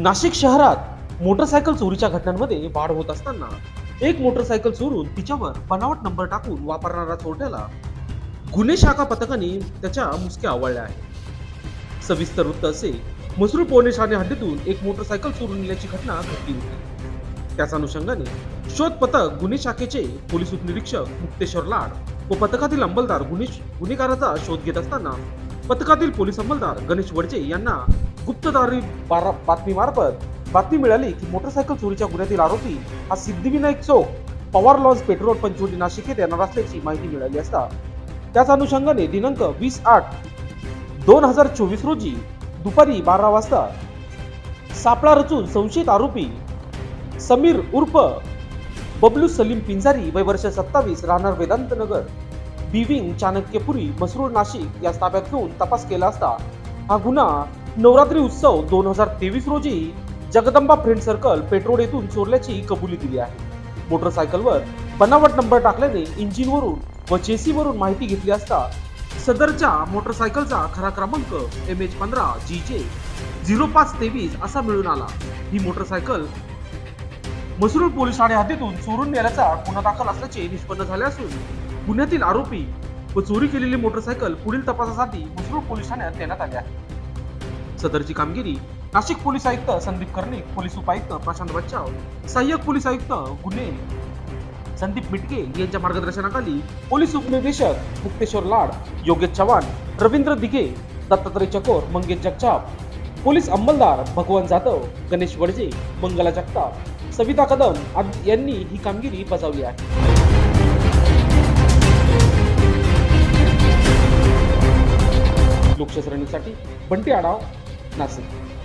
नाशिक शहरात मोटरसायकल चोरीच्या घटनांमध्ये वाढ होत असताना एक मोटरसायकल चोरून तिच्यावर बनावट नंबर टाकून वापरणारा चोरट्याला गुन्हे शाखा पथकाने त्याच्या मुसक्या आवळल्या आहेत. सविस्तर वृत्त असे मसरूळ पोलीस ठाणे हद्दीतून एक मोटरसायकल चोरून नेल्याची घटना घडली होती. त्याच अनुषंगाने शोध पथक गुन्हे शाखेचे पोलीस उपनिरीक्षक मुक्तेश्वर लाड व पथकातील अंमलदार गुन्हे गुन्हेगाराचा शोध घेत असताना पथकातील पोलीस अंमलदार गणेश वडजे यांना गुप्तदारी बारा- बातमीमार्फत बातमी मिळाली की मोटरसायकल चोरीच्या गुन्ह्यातील आरोपी हा सिद्धिविनायक चौक पवार लॉन्स पेट्रोल पंचवटी नाशिक येथे येणार असल्याची माहिती मिळाली असता. त्याच अनुषंगाने दिनांक वीस आठ दोन हजार चोवीस रोजी दुपारी बारा वाजता सापळा रचून संशयित आरोपी समीर उर्फ बबलू सलीम पिंजारी वय वर्ष सत्तावीस राहणार वेदांत नगर बिविंग चाणक्यपुरी मसरूळ नाशिक या ताब्यात घेऊन तपास केला असता हा गुन्हा नवरात्री उत्सव दोन हजार तेवीस रोजी जगदंबा फ्रेंड सर्कल पेट्रोल येथून चोरल्याची कबुली दिली आहे. मोटरसायकलवर बनावट नंबर टाकल्याने इंजिनवरून व चेसीवरून माहिती घेतली असता सदरच्या मोटरसायकलचा खरा क्रमांक एम एच पंधरा जी जे झिरो पाच तेवीस असा मिळून आला. ही मोटरसायकल मसरूळ पोलीस ठाणे हद्दीतून चोरून नेल्याचा गुन्हा दाखल असल्याचे निष्पन्न झाले असून गुन्ह्यातील आरोपी व चोरी केलेली मोटरसायकल पुढील तपासासाठी मसरूळ पोलीस ठाण्यात देण्यात आली आहे. सदरची कामगिरी नाशिक पोलीस आयुक्त संदीप कर्णिक पोलीस उपायुक्त प्रशांत बच्चाव सहाय्यक पोलीस आयुक्त गुन्हे संदीप मिटके यांच्या मार्गदर्शनाखाली पोलीस उपनिदेशक मुक्तेश्वर लाड योगेश चव्हाण रवींद्र दिघे दत्तात्रय चकोर मंगेश जगताप पोलीस अंमलदार भगवान जाधव गणेश वडजे मंगला जगताप सविता कदम यांनी ही कामगिरी बजावली आहे. लोकशास्त्र बंटी आढाव नाशिक